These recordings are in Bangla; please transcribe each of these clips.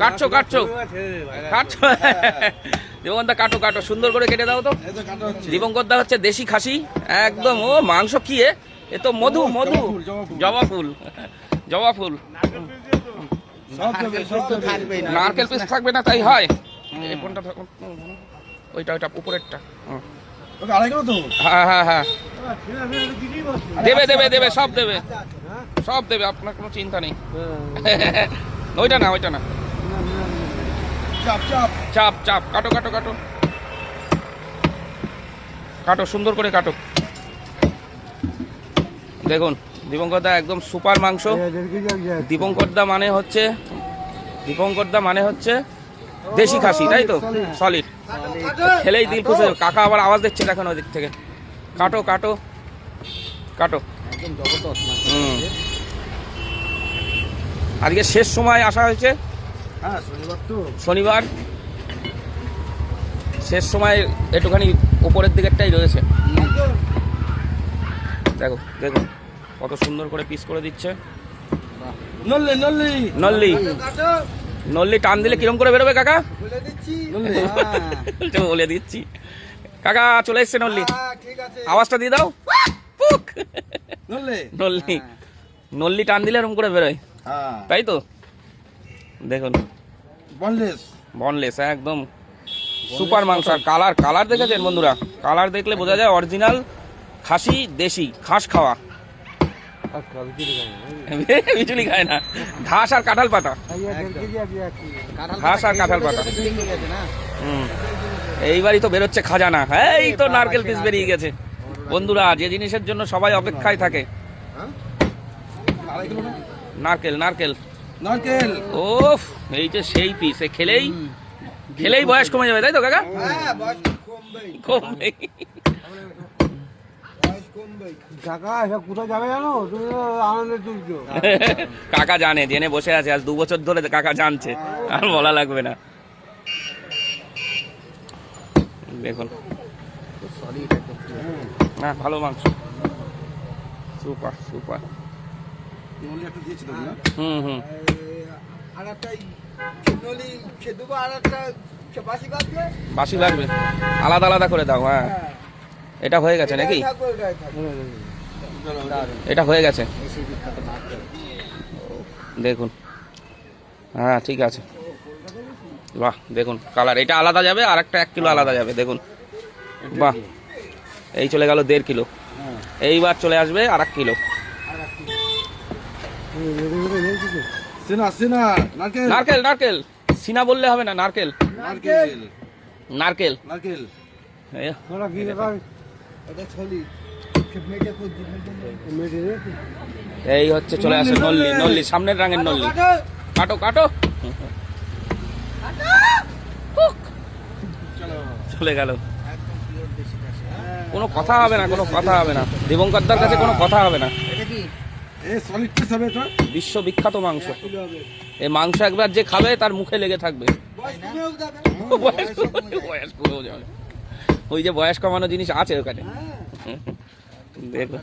কাটছো কাটছো। কাটছো। দেবন্দা কাটো কাটো। সুন্দর করে কেটে দাও তো। দীপঙ্কর দা হচ্ছে দেশি খাসি। একদম ও মাংস কি এ? তো মধু মধু। জবা ফুল জবা ফুল। নারকেল পিস থাকবে না তাই হয়। এই ওইটা ওইটা উপরেরটা। হ্যাঁ হ্যাঁ হ্যাঁ। দেবে দেবে দেবে সব দেবে। সব দেবে আপনার কোনো চিন্তা নেই। ওইটা না ওইটা না। চাপ চাপ। চাপ চাপ। কাটো কাটো কাটো। কাটো সুন্দর করে কাটো। দেখুন দীপঙ্কর দা একদম সুপার মাংস। দীপঙ্কর দা মানে হচ্ছে দীপঙ্কর দা মানে হচ্ছে দেশি খাসি তাই তো? সলিড খেলেই দিল খুশি কাকা আবার আওয়াজ দিচ্ছে দেখেন ওই দিক থেকে। কাটো কাটো। কাটো। হুম। আজকে শেষ সময় আসা হয়েছে। শনিবার শেষ সময় একটুখানি উপরের দিকেরটাই রয়েছে। দেখো দেখো কত সুন্দর করে পিস করে দিচ্ছে। নল্লি নল্লি। নল্লি। নল্লি টান দিলে কিরম করে বেরোবে কাকা? বলে দিচ্ছি। কাকা চলে এসছে নল্লি। আওয়াজটা দিয়ে দাও। নল্লি। নল্লি। নল্লি টান দিলে এরকম করে বেরোয়। হ্যাঁ তাই তো? দেখুন। বনলেস বনলেস একদম। সুপার মাংস। আর কালার কালার দেখেছেন বন্ধুরা? কালার দেখলে বোঝা যায় অরিজিনাল খাসি দেশি ঘাস খাওয়া। বিচুলি খায় না। ঘাস আর কাঁঠাল পাতা। ঘাস আর কাঁঠাল পাতা। হুম। এইবারই তো বেরোচ্ছে খাজানা। এই তো নারকেল পিস বেরিয়ে গেছে। বন্ধুরা যে জিনিসের জন্য সবাই অপেক্ষায় থাকে। নারকেল নারকেল। নারকেল। ওফ এই যে সেই পিস খেলেই খেলেই বয়স কমে যাবে তাই তো কাকা? কমবে আনন্দে তুলছো। কাকা জানে জেনে বসে আছে আজ দু বছর ধরে কাকা জানছে আর বলা লাগবে না। দেখুন। না ভালো মাংস। Super super. নল্লি একটা দিয়েছি তো হুম হুম। আর একটা নলি সে দেবো আর একটা বাসি বাঁধবে বাসি লাগবে আলাদা আলাদা করে দাও হ্যাঁ। এটা হয়ে গেছে নাকি? এটা হয়ে গেছে। দেখুন। হ্যাঁ ঠিক আছে। বাহ দেখুন কালার। এটা আলাদা যাবে আর একটা এক কিলো আলাদা যাবে দেখুন। বাহ। এই চলে গেল দেড় কিলো। এইবার চলে আসবে আর এক কিলো। সিনা সিনা নারকেল। নারকেল নারকেল। সিনা বললে হবে না নারকেল। নারকেল। নারকেল। এই হচ্ছে চলে আসে নল্লি নল্লি সামনের রাঙের নল্লি। কাটো। কাটো চলে। গেল। কোনো কথা হবে না কোনো কথা হবে না। দিবঙ্করদার কাছে কোনো কথা হবে না এ সলিড পিস হবে এটা বিশ্ববিখ্যাত মাংস। এই মাংস একবার যে খাবে তার মুখে লেগে থাকবে। বয়স বয়স কমেও যাবে। ওই যে বয়স কমানো জিনিস আছে ওখানে। দেখো।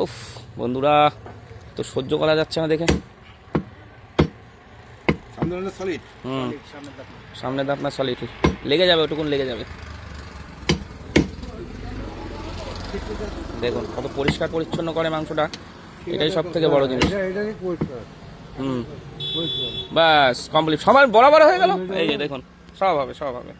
ওফ বন্ধুরা তো সহ্য করা যাচ্ছে না দেখে। হুম। সামনে তো আপনার সলিড লেগে যাবে ওটুকুন লেগে যাবে। দেখুন কত পরিষ্কার পরিচ্ছন্ন করে মাংসটা। এটাই সব থেকে বড় জিনিস। বাস হুম। ব্যাস কমপ্লিট সবার বরাবর হয়ে গেল। এই যে দেখুন সব হবে সব হবে।